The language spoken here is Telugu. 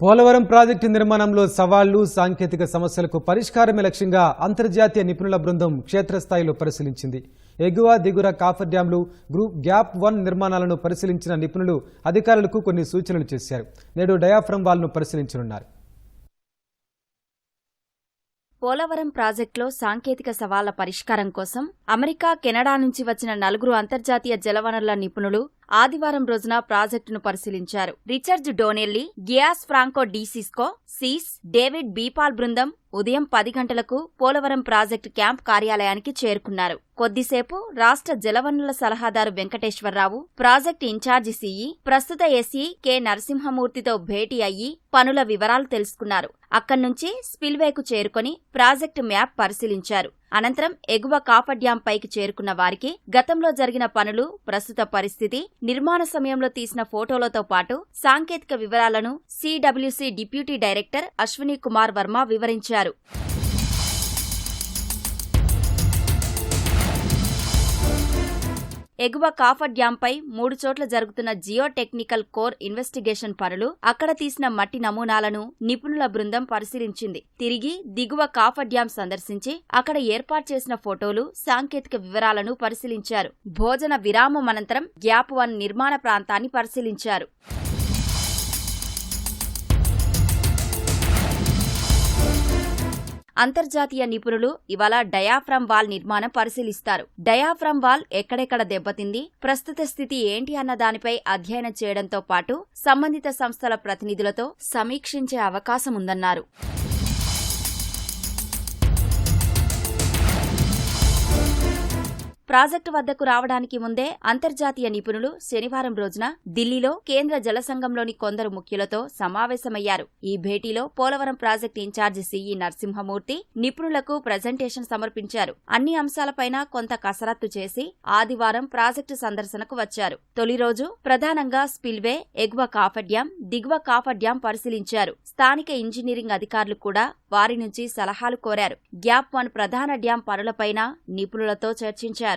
పోలవరం ప్రాజెక్టు నిర్మాణంలో సవాళ్ళు సాంకేతిక సమస్యలకు పరిష్కారమే లక్ష్యంగా అంతర్జాతీయ నిపుణుల బృందం క్షేత్రస్థాయిలో పరిశీలించింది. ఎగువ దిగుర కాఫర్ డ్యాంలు గ్రూప్ గ్యాప్ వన్ నిర్మాణాలను పరిశీలించిన నిపుణులు అధికారులకు కొన్ని సూచనలు చేశారు. నేడు డయాఫ్రమ్ వాల్ను పరిశీలించనున్నారు. పోలవరం ప్రాజెక్టులో సాంకేతిక సవాళ్ళ పరిష్కారం కోసం అమెరికా కెనడా నుంచి వచ్చిన నలుగురు అంతర్జాతీయ జలవనరుల నిపుణులు ఆదివారం రోజున ప్రాజెక్టును పరిశీలించారు. రిచర్డ్ డోనెల్లీ గియాస్ ఫ్రాంకో డీసిస్కో సీస్ డేవిడ్ బీపాల్ బృందం ఉదయం పది గంటలకు పోలవరం ప్రాజెక్టు క్యాంప్ కార్యాలయానికి చేరుకున్నారు. కొద్దిసేపు రాష్ట్ర జలవనరుల సలహాదారు Venkateswararao project in charge CE ప్రస్తుత ఎస్ఈ కె నరసింహమూర్తితో భేటీ అయ్యి పనుల వివరాలు తెలుసుకున్నారు. అక్కడ్నుంచి స్పిల్వేకు చేరుకొని ప్రాజెక్టు మ్యాప్ పరిశీలించారు. అనంతరం ఎగువ కాఫడ్యాం పైకి చేరుకున్న వారికి గతంలో జరిగిన పనులు ప్రస్తుత పరిస్థితి నిర్మాణ సమయంలో తీసిన ఫోటోలతో పాటు సాంకేతిక వివరాలను CWC deputy director Ashwini Kumar Varma వివరించారు. ఎగువ కాఫర్ డ్యాంపై మూడు చోట్ల జరుగుతున్న జియో టెక్నికల్ కోర్ ఇన్వెస్టిగేషన్ పనులు అక్కడ తీసిన మట్టి నమూనాలను నిపుణుల బృందం పరిశీలించింది. తిరిగి దిగువ కాఫర్ డ్యాం సందర్శించి అక్కడ ఏర్పాటు చేసిన ఫోటోలు సాంకేతిక వివరాలను పరిశీలించారు. భోజన విరామం అనంతరం గ్యాప్ వన్ నిర్మాణ ప్రాంతాన్ని పరిశీలించారు. అంతర్జాతీయ నిపుణులు ఇవాళ డయాఫ్రమ్ వాల్ నిర్మాణం పరిశీలిస్తారు. డయాఫ్రమ్ వాల్ ఎక్కడెక్కడ దెబ్బతింది? ప్రస్తుత స్థితి ఏంటి అన్న దానిపై అధ్యయనం చేయడంతో పాటు సంబంధిత సంస్థల ప్రతినిధులతో సమీక్షించే అవకాశం ఉందన్నారు ప్రాజెక్టు వద్దకు రావడానికి ముందే అంతర్జాతీయ నిపుణులు శనివారం రోజున ఢిల్లీలో కేంద్ర జలసంఘంలోని కొందరు ముఖ్యులతో సమావేశమయ్యారు. ఈ భేటీలో Polavaram project in charge CE Narasimhamurthy నిపుణులకు ప్రజెంటేషన్ సమర్పించారు. అన్ని అంశాలపైన కొంత కసరత్తు చేసి ఆదివారం ప్రాజెక్టు సందర్శనకు వచ్చారు. తొలి రోజు ప్రధానంగా స్పిల్వే ఎగువ కాఫర్ డ్యాం దిగువ కాఫర్ డ్యాం పరిశీలించారు. స్థానిక ఇంజనీరింగ్ అధికారులు కూడా వారి నుంచి సలహాలు కోరారు. గ్యాప్ వన్ ప్రధాన డ్యాం పనులపైన నిపుణులతో చర్చించారు.